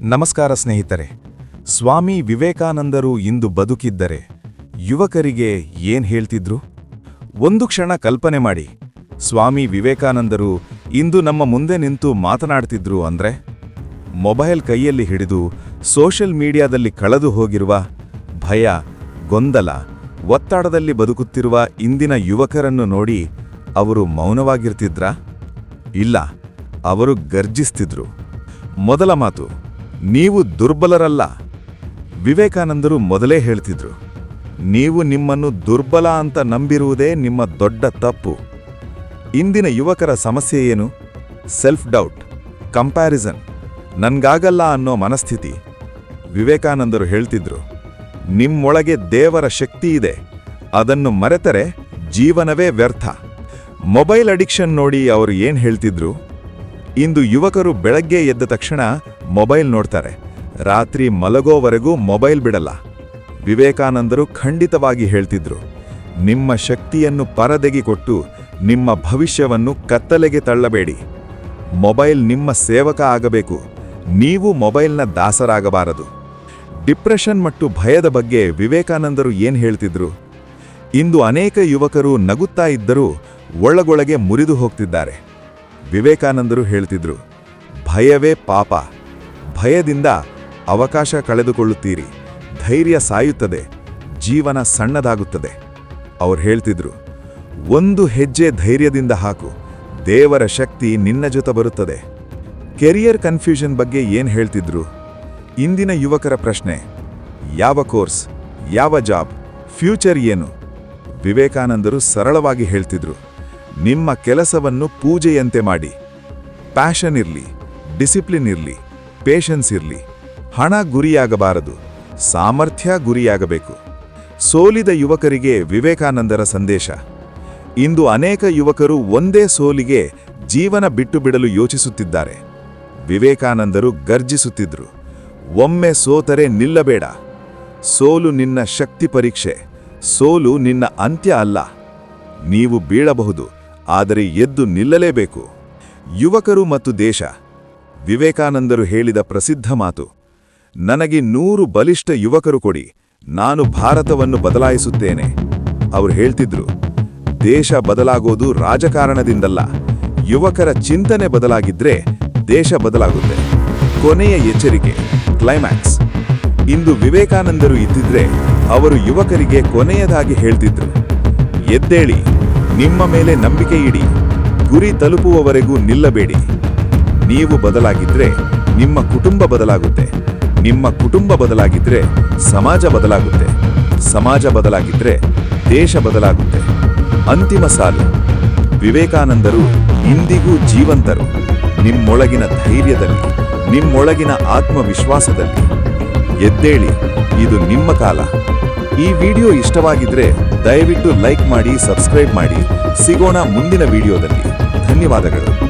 ನಮಸ್ಕಾರ ಸ್ನೇಹಿತರೆ. ಸ್ವಾಮಿ ವಿವೇಕಾನಂದರು ಇಂದು ಬದುಕಿದ್ದರೆ ಯುವಕರಿಗೆ ಏನ್ ಹೇಳ್ತಿದ್ರು? ಒಂದು ಕ್ಷಣ ಕಲ್ಪನೆ ಮಾಡಿ. ಸ್ವಾಮಿ ವಿವೇಕಾನಂದರು ಇಂದು ನಮ್ಮ ಮುಂದೆ ನಿಂತು ಮಾತನಾಡ್ತಿದ್ರು ಅಂದ್ರೆ? ಮೊಬೈಲ್ ಕೈಯಲ್ಲಿ ಹಿಡಿದು ಸೋಷಿಯಲ್ ಮೀಡಿಯಾದಲ್ಲಿ ಕಳೆದು ಹೋಗಿರುವ, ಭಯ, ಗೊಂದಲ, ಒತ್ತಡದಲ್ಲಿ ಬದುಕುತ್ತಿರುವ ಇಂದಿನ ಯುವಕರನ್ನು ನೋಡಿ ಅವರು ಮೌನವಾಗಿರ್ತಿದ್ರಾ? ಇಲ್ಲ, ಅವರು ಗರ್ಜಿಸ್ತಿದ್ರು. ಮೊದಲ ಮಾತು ನೀವು ದುರ್ಬಲರಲ್ಲ. ವಿವೇಕಾನಂದರು ಮೊದಲೇ ಹೇಳ್ತಿದ್ರು, ನೀವು ನಿಮ್ಮನ್ನು ದುರ್ಬಲ ಅಂತ ನಂಬಿರುವುದೇ ನಿಮ್ಮ ದೊಡ್ಡ ತಪ್ಪು. ಇಂದಿನ ಯುವಕರ ಸಮಸ್ಯೆ ಏನು? ಸೆಲ್ಫ್ ಡೌಟ್ ಕಂಪ್ಯಾರಿಸನ್ ನನ್ಗಾಗಲ್ಲ ಅನ್ನೋ ಮನಸ್ಥಿತಿ. ವಿವೇಕಾನಂದರು ಹೇಳ್ತಿದ್ರು, ನಿಮ್ಮೊಳಗೆ ದೇವರ ಶಕ್ತಿ ಇದೆ. ಅದನ್ನು ಮರೆತರೆ ಜೀವನವೇ ವ್ಯರ್ಥ. ಮೊಬೈಲ್ ಅಡಿಕ್ಷನ್ ನೋಡಿ ಅವರು ಏನು ಹೇಳ್ತಿದ್ರು? ಇಂದು ಯುವಕರು ಬೆಳಗ್ಗೆ ಎದ್ದ ತಕ್ಷಣ ಮೊಬೈಲ್ ನೋಡ್ತಾರೆ. ರಾತ್ರಿ ಮಲಗೋವರೆಗೂ ಮೊಬೈಲ್ ಬಿಡಲ್ಲ. ವಿವೇಕಾನಂದರು ಖಂಡಿತವಾಗಿ ಹೇಳ್ತಿದ್ರು. ನಿಮ್ಮ ಶಕ್ತಿಯನ್ನು ಪರದೆಗೆ ಕೊಟ್ಟು ನಿಮ್ಮ ಭವಿಷ್ಯವನ್ನು ಕತ್ತಲೆಗೆ ತಳ್ಳಬೇಡಿ. ಮೊಬೈಲ್ ನಿಮ್ಮ ಸೇವಕ ಆಗಬೇಕು. ನೀವು ಮೊಬೈಲ್ನ ದಾಸರಾಗಬಾರದು. ಡಿಪ್ರೆಷನ್ ಮತ್ತು ಭಯದ ಬಗ್ಗೆ ವಿವೇಕಾನಂದರು ಏನು ಹೇಳ್ತಿದ್ರು? ಇಂದು ಅನೇಕ ಯುವಕರು ನಗುತ್ತಾ ಇದ್ದರೂ ಒಳಗೊಳಗೆ ಮುರಿದು ಹೋಗ್ತಿದ್ದಾರೆ. ವಿವೇಕಾನಂದರು ಹೇಳ್ತಿದ್ರು, ಭಯವೇ ಪಾಪ. ಭಯದಿಂದ ಅವಕಾಶ ಕಳೆದುಕೊಳ್ಳುತ್ತೀರಿ. ಧೈರ್ಯ ಸಾಯುತ್ತದೆ. ಜೀವನ ಸಣ್ಣದಾಗುತ್ತದೆ. ಅವ್ರು ಹೇಳ್ತಿದ್ರು, ಒಂದು ಹೆಜ್ಜೆ ಧೈರ್ಯದಿಂದ ಹಾಕು. ದೇವರ ಶಕ್ತಿ ನಿನ್ನ ಜೊತೆ ಬರುತ್ತದೆ. ಕೆರಿಯರ್ ಕನ್ಫ್ಯೂಷನ್ ಬಗ್ಗೆ ಏನ್ ಹೇಳ್ತಿದ್ರು? ಇಂದಿನ ಯುವಕರ ಪ್ರಶ್ನೆ, ಯಾವ ಕೋರ್ಸ್? ಯಾವ ಜಾಬ್? ಫ್ಯೂಚರ್ ಏನು? ವಿವೇಕಾನಂದರು ಸರಳವಾಗಿ ಹೇಳ್ತಿದ್ರು ನಿಮ್ಮ ಕೆಲಸವನ್ನು ಪೂಜೆಯಂತೆ ಮಾಡಿ. ಪ್ಯಾಷನ್ ಇರಲಿ ಡಿಸಿಪ್ಲಿನ್ ಇರಲಿ ಪೇಷನ್ಸ್ ಇರಲಿ, ಹಣ ಗುರಿಯಾಗಬಾರದು, ಸಾಮರ್ಥ್ಯ ಗುರಿಯಾಗಬೇಕು. ಸೋಲಿದ ಯುವಕರಿಗೆ ವಿವೇಕಾನಂದರ ಸಂದೇಶ. ಇಂದು ಅನೇಕ ಯುವಕರು ಒಂದೇ ಸೋಲಿಗೆ ಜೀವನ ಬಿಟ್ಟು ಬಿಡಲು ಯೋಚಿಸುತ್ತಿದ್ದಾರೆ. ವಿವೇಕಾನಂದರು ಗರ್ಜಿಸುತ್ತಿದ್ರು. ಒಮ್ಮೆ ಸೋತರೆ ನಿಲ್ಲಬೇಡ. ಸೋಲು ನಿನ್ನ ಶಕ್ತಿ ಪರೀಕ್ಷೆ, ಸೋಲು ನಿನ್ನ ಅಂತ್ಯ ಅಲ್ಲ. ನೀವು ಬೀಳಬಹುದು. ಆದರೆ ಎದ್ದು ನಿಲ್ಲಲೇಬೇಕು. ಯುವಕರು ಮತ್ತು ದೇಶ, ವಿವೇಕಾನಂದರು ಹೇಳಿದ ಪ್ರಸಿದ್ಧ ಮಾತು, ನನಗೆ ನೂರು ಬಲಿಷ್ಠ ಯುವಕರು ಕೊಡಿ, ನಾನು ಭಾರತವನ್ನು ಬದಲಾಯಿಸುತ್ತೇನೆ. ಅವರು ಹೇಳ್ತಿದ್ರು, ದೇಶ ಬದಲಾಗೋದು ರಾಜಕಾರಣದಿಂದಲ್ಲ, ಯುವಕರ ಚಿಂತನೆ ಬದಲಾಗಿದ್ರೆ ದೇಶ ಬದಲಾಗುತ್ತೆ. ಕೊನೆಯ ಎಚ್ಚರಿಕೆ ಕ್ಲೈಮ್ಯಾಕ್ಸ್ ಇಂದು ವಿವೇಕಾನಂದರು ಇದ್ದಿದ್ರೆ ಅವರು ಯುವಕರಿಗೆ ಕೊನೆಯದಾಗಿ ಹೇಳ್ತಿದ್ರು, ಎದ್ದೇಳಿ. ನಿಮ್ಮ ಮೇಲೆ ನಂಬಿಕೆ ಇಡಿ. ಗುರಿ ತಲುಪುವವರೆಗೂ ನಿಲ್ಲಬೇಡಿ. ನೀವು ಬದಲಾಗಿದ್ರೆ ನಿಮ್ಮ ಕುಟುಂಬ ಬದಲಾಗುತ್ತೆ. ನಿಮ್ಮ ಕುಟುಂಬ ಬದಲಾಗಿದ್ರೆ ಸಮಾಜ ಬದಲಾಗುತ್ತೆ. ಸಮಾಜ ಬದಲಾಗಿದ್ರೆ ದೇಶ ಬದಲಾಗುತ್ತೆ. ಅಂತಿಮ ಸಾಲು. ವಿವೇಕಾನಂದರು ಇಂದಿಗೂ ಜೀವಂತರು. ನಿಮ್ಮೊಳಗಿನ ಧೈರ್ಯದಲ್ಲಿ, ನಿಮ್ಮೊಳಗಿನ ಆತ್ಮವಿಶ್ವಾಸದಲ್ಲಿ. ಎದ್ದೇಳಿ, ಇದು ನಿಮ್ಮ ಕಾಲ. ಈ ವಿಡಿಯೋ ಇಷ್ಟವಾಗಿದ್ರೆ ದಯವಿಟ್ಟು ಲೈಕ್ ಮಾಡಿ ಸಬ್ಸ್ಕ್ರೈಬ್ ಮಾಡಿ. ಸಿಗೋಣ ಮುಂದಿನ ವಿಡಿಯೋದಲ್ಲಿ. ಧನ್ಯವಾದಗಳು.